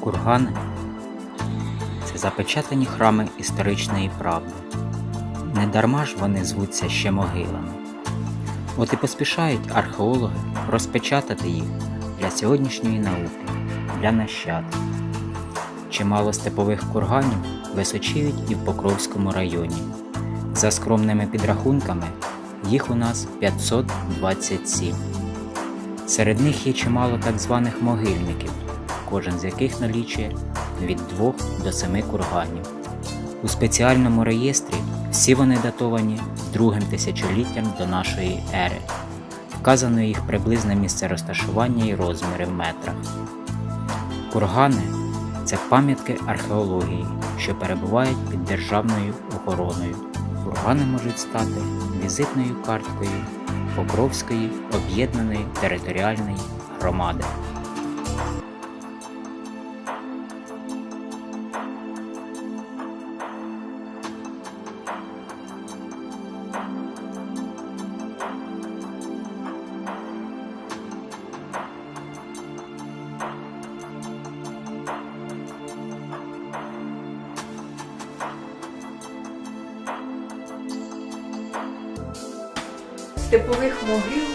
Кургани це запечатані храми історичної правди. Недарма ж вони звуться ще могилами. От і поспішають археологи розпечатати їх для сьогоднішньої науки, для нащадків. Чимало степових курганів височіють і в Покровському районі. За скромними підрахунками, їх у нас 527. Серед них є чимало так званих могильників, кожен з яких налічує від 2 до 7 курганів. У спеціальному реєстрі всі вони датовані другим тисячоліттям до нашої ери. Вказано їх приблизне місце розташування і розміри в метрах. Кургани це пам'ятки археології, що перебувають під державною охороною. Кургани можуть стати візитною карткою Покровської об'єднаної територіальної громади. Степових могил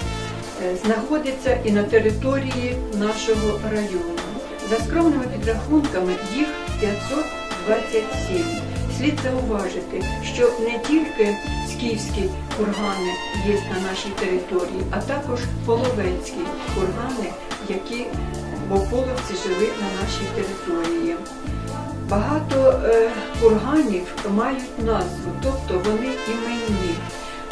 е, знаходиться і на території нашого району. За скромними підрахунками їх 527. Слід зауважити, що не тільки скіфські кургани є на нашій території, а також половецькі кургани, які бополовці жили на нашій території. Багато е, курганів мають назву, тобто вони іменні.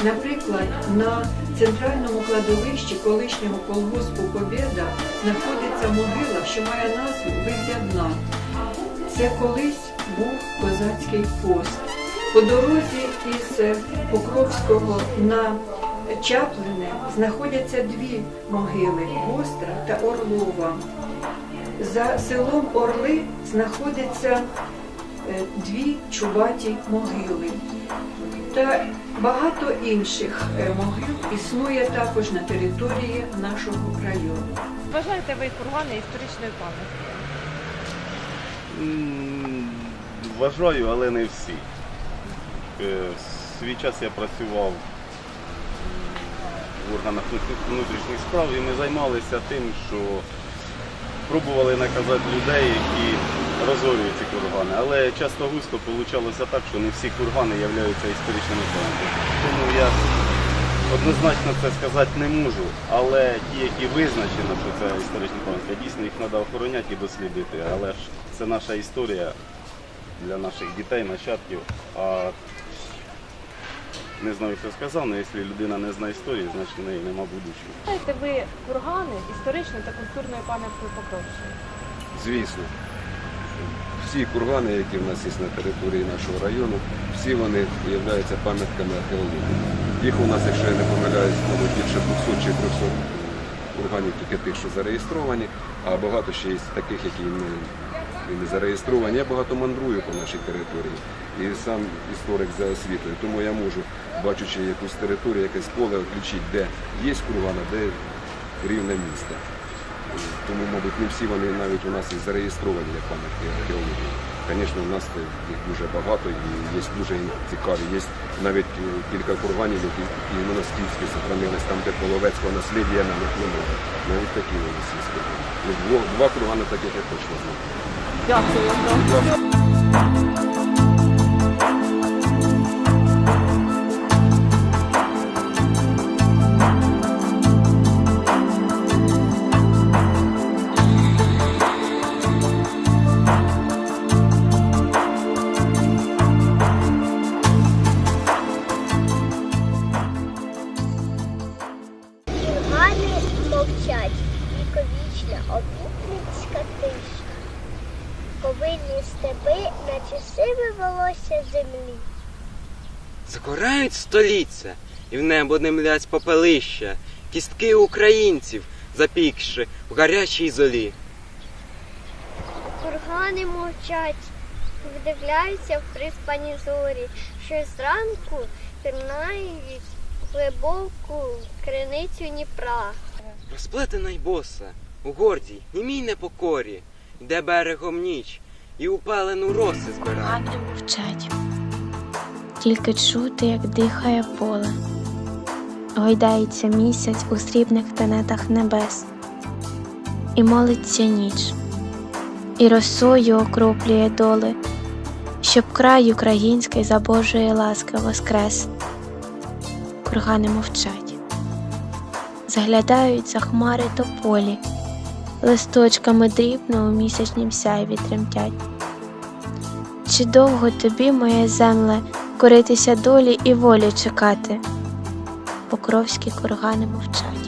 Наприклад, на центральному кладовищі колишнього колгоспу Побєда знаходиться могила, що має назву Виглядна. Це колись був козацький пост. По дорозі із Покровського на Чаплине знаходяться дві могили Гостра та Орлова. За селом Орли знаходяться е, дві чубаті могили. Та багато інших е, могил існує також на території нашого району. Вважаєте ви кургани історичною пам'яткою? Вважаю, але не всі. Е, в Свій час я працював в органах внутрішніх справ і ми займалися тим, що пробували наказати людей, які розорюють ці кургани. Але часто густо вийшло так, що не всі кургани являються історичними пам'ятками. Тому я однозначно це сказати не можу, але ті, які визначено, що це історичні пам'ятки, дійсно їх треба охороняти і дослідити. Але ж це наша історія для наших дітей, нащадків. А не знаю, хто сказав, але якщо людина не знає історії, значить в неї нема будущого. Вважаєте ви кургани історичною та культурною пам'яткою Покровщини? Звісно. Всі кургани, які в нас є на території нашого району, всі вони являються пам'ятками археології. Їх у нас, якщо я не помиляюсь, мабуть, більше 200 чи 300 курганів тільки тих, що зареєстровані, а багато ще є таких, які не, не зареєстровані. Я багато мандрую по нашій території і сам історик за освітою. Тому я можу, бачучи якусь територію, якесь поле, включити, де є курган, а де рівне місце. Тому, мабуть, не всі вони навіть у нас і зареєстровані як пам'ятки археології. Звісно, у нас їх дуже багато і є дуже цікаві. Є навіть е, кілька курганів, які іменно скіфські сохранились там, де половецького наслідя на них немає. Навіть такі всі скажу. Ну, два кургани таких я точно знаю. Дякую. Віковічна обітницька тиша. Повинні степи, наче сиве волосся землі. Закорають століття, і в небо не млять попелища, кістки українців, запікши в гарячій золі. Кургани мовчать, вдивляються в приспані зорі, що зранку пірнають глибоку криницю Дніпра. Розплетена й боса, у гордій, німій непокорі, йде берегом ніч, і упалену роси збирає. Ангели мовчать. Тільки чути, як дихає поле. Гойдається місяць у срібних тенетах небес. І молиться ніч, і росою окроплює доли, щоб край український за Божої ласки воскрес. Кургани мовчать, заглядають за хмари тополі, листочками дрібно у місячнім сяйві тремтять. Чи довго тобі, моє земле, коритися долі і волі чекати? Покровські кургани мовчать.